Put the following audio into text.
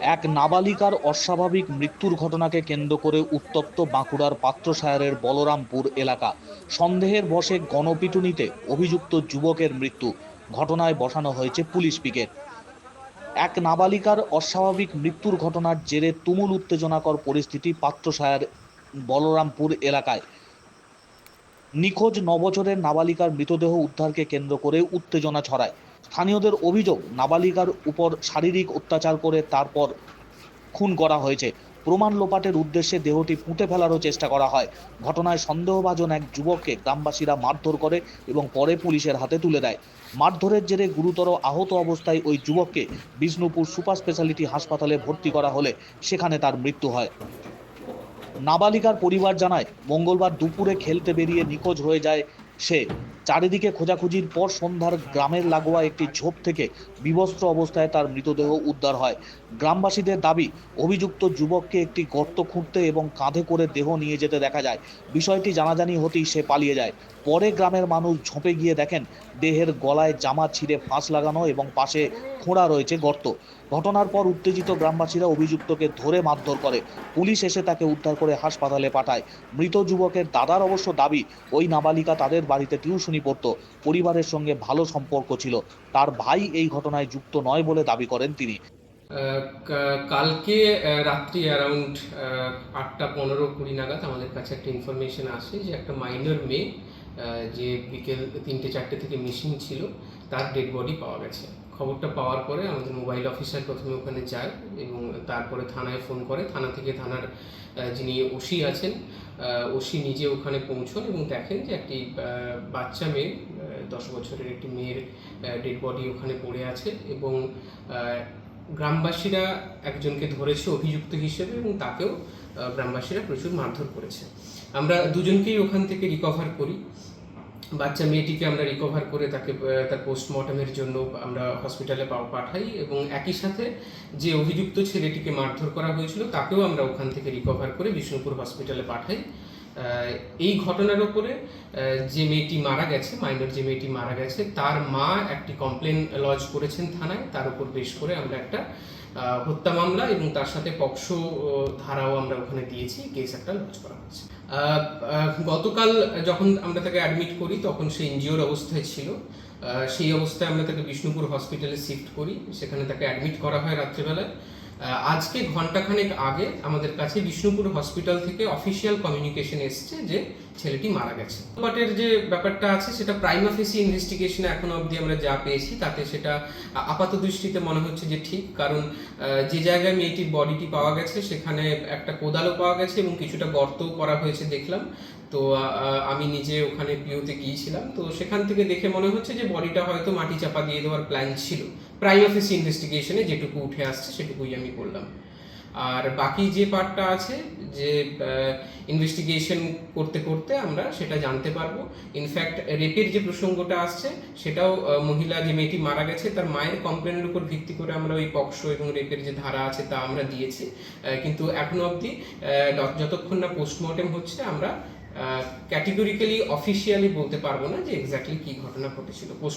এক নাবালিকার অস্বাভাবিক মৃত্যুর ঘটনাকে কেন্দ্র করে উত্তপ্ত বাঁকুড়ার পাত্রসায়রের বলরামপুর এলাকা। সন্দেহের বশে গণপিটুনিতে অভিযুক্ত যুবকের মৃত্যু। ঘটনায় বসানো হয়েছে পুলিশ পিকেট। এক নাবালিকার অস্বাভাবিক মৃত্যুর ঘটনার জেরে তুমুল উত্তেজনাকর পরিস্থিতি পাত্রসায়র বলরামপুর এলাকায়। নিখোঁজ নবছরের নাবালিকার মৃতদেহ উদ্ধারকে কেন্দ্র করে উত্তেজনা ছড়ায়। স্থানীয়দের অভিযোগ, নাবালিকার উপর শারীরিক অত্যাচার করে তারপর খুন করা হয়েছে। প্রমাণ লোপাটের উদ্দেশ্যে দেহটি পুঁতে ফেলারও চেষ্টা করা হয়। ঘটনায় সন্দেহভাজন এক যুবককে গ্রামবাসীরা মারধর করে এবং পরে পুলিশের হাতে তুলে দেয়। মারধরের জেরে গুরুতর আহত অবস্থায় ওই যুবককে বিষ্ণুপুর সুপার স্পেশালিটি হাসপাতালে ভর্তি করা হলে সেখানে তার মৃত্যু হয়। নাবালিকার পরিবার জানায়, মঙ্গলবার দুপুরে খেলতে বেরিয়ে নিখোঁজ হয়ে যায় সে। চারিদিকে খোঁজাখুঁজির পর সন্ধ্যার গ্রামের লাগোয়া একটি ঝোপ থেকে বিবস্ত্র অবস্থায় তার মৃতদেহ উদ্ধার হয়। গ্রামবাসীদের দাবি, অভিযুক্ত যুবককে একটি গর্ত খুঁড়তে এবং কাঁধে করে দেহ নিয়ে যেতে দেখা যায়। বিষয়টি জানাজানি হতেই সে পালিয়ে যায়। পরে গ্রামের মানুষ ঝোপে গিয়ে দেখেন, দেহের গলায় জামা ছিঁড়ে ফাঁস লাগানো এবং পাশে খোঁড়া রয়েছে গর্ত। ঘটনার পর উত্তেজিত গ্রামবাসীরা অভিযুক্তকে ধরে মারধর করে। পুলিশ এসে তাকে উদ্ধার করে হাসপাতালে পাঠায়। মৃত যুবকের দাদার অবশ্য দাবি, ওই নাবালিকা তাদের বাড়িতে টিউশনি পড়তো, পরিবারের সঙ্গে ভালো সম্পর্ক ছিল। তার ভাই এই ঘটনায় যুক্ত নয় বলে দাবি করেন তিনি। কালকে রাত্রি অ্যারাউন্ড আটটা পনেরো কুড়ি নাগাদ আমাদের কাছে একটা ইনফরমেশন আসে যে একটা মাইনর মেয়ে যে বিকেল তিনটে চারটে থেকে মিসিং ছিল, তার ডেড বডি পাওয়া গেছে। খবরটা পাওয়ার পরে আমাদের মোবাইল অফিসার প্রথমে ওখানে যায় এবং তারপরে থানায় ফোন করে। থানা থেকে থানার যিনি ওসি আছেন ওসি নিজে ওখানে পৌঁছন এবং দেখেন যে একটি বাচ্চা মেয়ে দশ বছরের একটি মেয়ের ডেড বডি ওখানে পড়ে আছে এবং গ্রামবাসীরা একজনকে ধরেছে অভিযুক্ত হিসেবে এবং তাকেও গ্রামবাসীরা প্রচুর মারধর করেছে। আমরা দুজনকেই ওখান থেকে রিকভার করি। বাচ্চা মেয়েটিকে আমরা রিকভার করে তাকে তার পোস্টমর্টমের জন্য আমরা হসপিটালে পাঠাই এবং একই সাথে যে অভিযুক্ত ছেলেটিকে মারধর করা হয়েছিল তাকেও আমরা ওখান থেকে রিকভার করে বিষ্ণুপুর হসপিটালে পাঠাই। এই ঘটনার ওপরে যে মেয়েটি মারা গেছে মাইনর যে মেয়েটি মারা গেছে, তার মা একটি কমপ্লেন লজ করেছেন থানায়, তার উপর বেশ করে আমরা একটা হত্যা মামলা এবং তার সাথে পক্সো ধারাও আমরা ওখানে দিয়েছি কেস একটা লঞ্চ করা হয়েছে। গতকাল যখন আমরা তাকে অ্যাডমিট করি, তখন সে এনজিওর অবস্থায় ছিল। সেই অবস্থায় আমরা তাকে বিষ্ণুপুর হসপিটালে শিফট করি। সেখানে তাকে অ্যাডমিট করা হয় রাত্রেবেলায়। আজকে ঘন্টাখানেক আগে আমাদের কাছে বিষ্ণুপুর হসপিটাল থেকে অফিসিয়াল কমিউনিকেশন এসছে যে ছেলেটি মারা গেছে। বাটের যে ব্যাপারটা আছে, সেটা প্রাইমা ফেসি ইনভেস্টিগেশনে এখনও অবধি আমরা যা পেয়েছি, তাতে সেটা আপাত দৃষ্টিতে মনে হচ্ছে যে ঠিক, কারণ যে জায়গায় মেয়েটির বডিটি পাওয়া গেছে, সেখানে একটা কোদালও পাওয়া গেছে এবং কিছুটা গর্তও করা হয়েছে দেখলাম। তো আমি নিজে ওখানে পিওতে গিয়েছিলাম। তো সেখান থেকে দেখে মনে হচ্ছে যে বডিটা হয়তো মাটি চাপা দিয়ে দেওয়ার প্ল্যান ছিল। প্রাইম অফিস ইনভেস্টিগেশনে যেটুকু উঠে আসছে, সেটুকুই আমি করলাম। আর বাকি যে পার্টটা আছে, যে ইনভেস্টিগেশন করতে করতে আমরা সেটা জানতে পারব। ইনফ্যাক্ট রেপের যে প্রসঙ্গটা আসছে, সেটাও মহিলা যে মেয়েটি মারা গেছে, তার মায়ের কমপ্লেনের উপর ভিত্তি করে আমরা ওই পক্সো এবং রেপের যে ধারা আছে, তা আমরা দিয়েছি। কিন্তু এখনও অবধি যতক্ষণ না পোস্টমর্টেম হচ্ছে, আমরা ক্যাটেগরিক্যালি অফিসিয়ালি বলতে পারব না যে এক্স্যাক্টলি কী ঘটনা ঘটেছিল। Post-